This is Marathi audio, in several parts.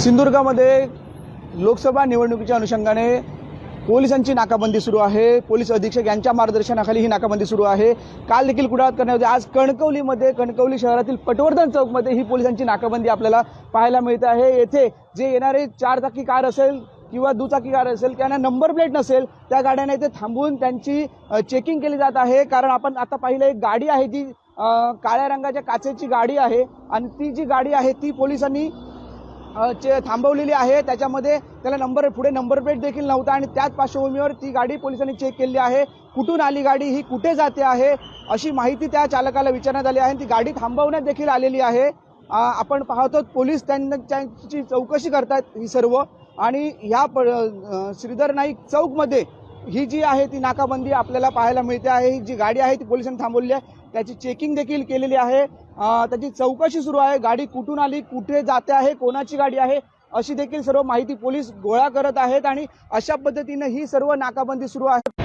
सिंधुदुर्गामध्ये लोकसभा निवडणुकीच्या अनुषंगाने पोलिसांची नाकाबंदी सुरू आहे. पोलीस अधीक्षक यांच्या मार्गदर्शनाखाली ही नाकाबंदी सुरू आहे. काल देखील कुडाळात करण्यात होती. आज कणकवलीमध्ये कणकवली शहरातील पटवर्धन चौकमध्ये ही पोलिसांची नाकाबंदी आपल्याला पाहायला मिळते आहे. येथे जे येणारे चार चाकी कार असेल किंवा दुचाकी कार असेल त्यांना नंबर प्लेट नसेल त्या गाड्यांना इथे थांबवून त्यांची चेकिंग केली जात आहे. कारण आपण आता पाहिलं एक गाडी आहे जी काळ्या रंगाच्या काचेची गाडी आहे आणि ती जी गाडी आहे ती पोलिसांनी थांबवलेली आहे. त्याच्यामध्ये त्याला नंबर पुढे नंबर प्लेट देखील नव्हता आणि त्याच पार्श्वभूमीवर ती गाडी पोलिसांनी चेक केली आहे. कुठून आली गाडी ही कुठे जाते आहे अशी माहिती त्या चालकाला विचारण्यात आली आहे ती गाडी थांबवण्यात देखील आलेली आहे. आपण पाहतो पोलीस त्यांची चौकशी करतात ही सर्व आणि ह्या प- श्रीधर नाईक चौकमध्ये ही जी आहे ती नाकाबंदी आपल्याला पाहायला मिळते आहे. ही जी गाडी आहे ती पोलिसांनी थांबवली आहे. त्याची चेकिंग देखील केलेली आहे. त्याची चौकशी सुरू आहे. गाडी कुठून आली कुठे जाते आहे कोणाची गाडी आहे अशी देखील सर्व माहिती पोलीस गोळा करत आहेत आणि अशा पद्धतीनं ही सर्व नाकाबंदी सुरू आहे.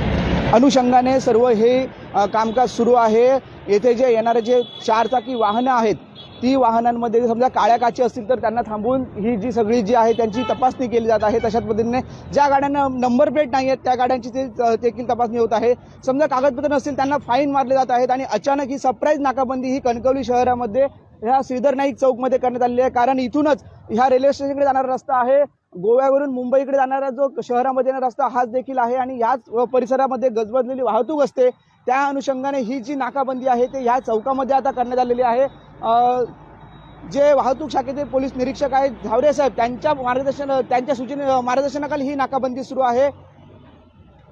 अनुषंगाने सर्व हे कामकाज सुरू आहे. येथे जे येणारे जे चारचाकी वाहनं आहेत ती वाहनांमध्ये समजा काळ्या काची असतील तर त्यांना थांबवून ही जी सगळी जी आहे त्यांची तपासणी केली जात आहे. तशाच पद्धतीने ज्या गाड्यांना नंबर प्लेट नाही आहेत त्या गाड्यांची ते देखील तपासणी होत आहे. समजा कागदपत्र नसतील त्यांना फाईन मारले जात आहेत आणि अचानक ही सरप्राईज नाकाबंदी ही कणकवली शहरामध्ये ह्या श्रीधर नाईक चौकमध्ये करण्यात आलेली आहे. कारण इथूनच ह्या रेल्वे स्टेशनकडे जाणारा रस्ता आहे. गोव्यावरून मुंबईकडे जाणारा जो शहरामध्ये येणारा रस्ता हाच देखील आहे आणि याच परिसरामध्ये गजबजलेली वाहतूक असते त्या अनुषंगाने ही जी नाकाबंदी आहे ते ह्या चौकामध्ये आता करण्यात आलेली आहे. जे वाहतूक शाखेचे पोलीस निरीक्षक आहेत झावरे साहेब त्यांच्या मार्गदर्शन त्यांच्या सूचने मार्गदर्शनाखाली ही नाकाबंदी सुरू आहे.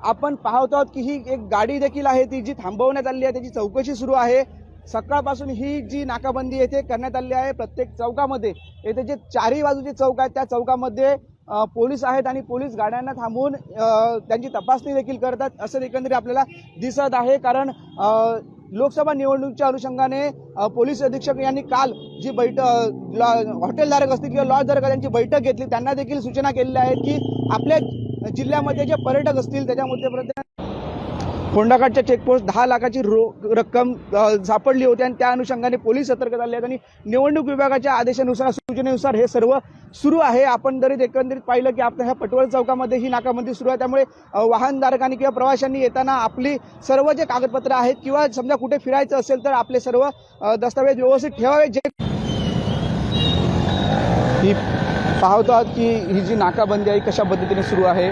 आपण पाहत आहोत की ही एक गाडी देखील आहे ती जी थांबवण्यात आली आहे त्याची चौकशी सुरू आहे. सकाळपासून ही जी नाकाबंदी येथे करण्यात आली आहे प्रत्येक चौकामध्ये येथे जे चारही बाजूचे चौक आहेत त्या चौकामध्ये पोलीस आहेत आणि पोलीस गाड्यांना थांबवून त्यांची तपासणी देखील करतात. असं एकंदरीत आपल्याला दिसत आहे. कारण लोकसभा निवडणुकीच्या अनुषंगाने पोलीस अधीक्षक यांनी काल जी बैठक हॉटेलधारक असतील किंवा लॉजधारक यांची बैठक घेतली. त्यांना देखील सूचना केलेल्या आहेत की आपल्या जिल्ह्यामध्ये जे पर्यटक असतील त्याच्यामध्ये प्रत्येक चेकपोस्ट दहा लाखाची रो रक्कम सापडली होती आणि त्या अनुषंगाने पोलीस सतर्क झाले आहेत आणि निवडणूक विभागाच्या आदेशानुसार सूचनेनुसार हे सर्व सुरू आहे. आपण जरी एकंदरीत पाहिलं की आपल्या ह्या पटवळ चौकामध्ये ही नाकाबंदी सुरू आहे. त्यामुळे वाहनधारकांनी किंवा प्रवाशांनी येताना आपली सर्व जे कागदपत्र आहेत किंवा समजा कुठे फिरायचं असेल तर आपले सर्व दस्तावेज व्यवस्थित ठेवावे. जे ही पाहतो आहोत की ही जी नाकाबंदी आहे कशा पद्धतीने सुरू आहे?